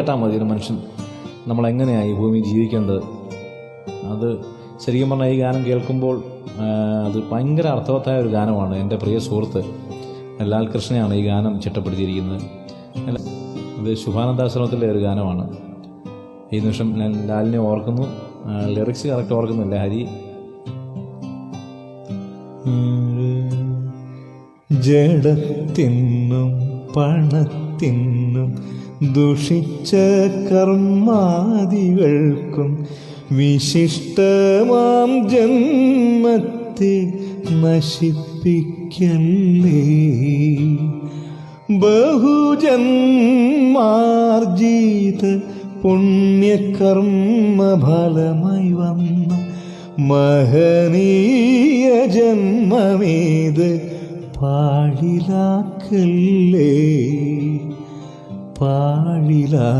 കേട്ടാൽ മതി ഒരു മനുഷ്യൻ നമ്മളെങ്ങനെയാണ് ഈ ഭൂമി ജീവിക്കേണ്ടത്? അത് ശരിക്കും പറഞ്ഞാൽ ഈ ഗാനം കേൾക്കുമ്പോൾ അത് ഭയങ്കര അർത്ഥവത്തായ ഒരു ഗാനമാണ്. എന്റെ പ്രിയ സുഹൃത്ത് ലാൽ കൃഷ്ണയാണ് ഈ ഗാനം ചിട്ടപ്പെടുത്തിയിരിക്കുന്നത്. ഇത് ശുഭാനന്ദാശ്രമത്തിലെ ഒരു ഗാനമാണ്. ഈ നിമിഷം ഞാൻ ലാലിനെ ഓർക്കുന്നു. ലിറിക്സ് കറക്റ്റ് ഓർക്കുന്നില്ല ഹരി? ജഡത്തിനും പണത്തിനും ദുഷിച്ച കർമാദികൾക്കും വിശിഷ്ടമാം ജന്മത്തെ നശിപ്പിക്കല്ലേ ബഹുജന്മാർജീത പുണ്യകർമ്മഫലമായി വന്ന മഹനീയ ജന്മമേത് പാഴിലാക്കല്ലേ? 花里来。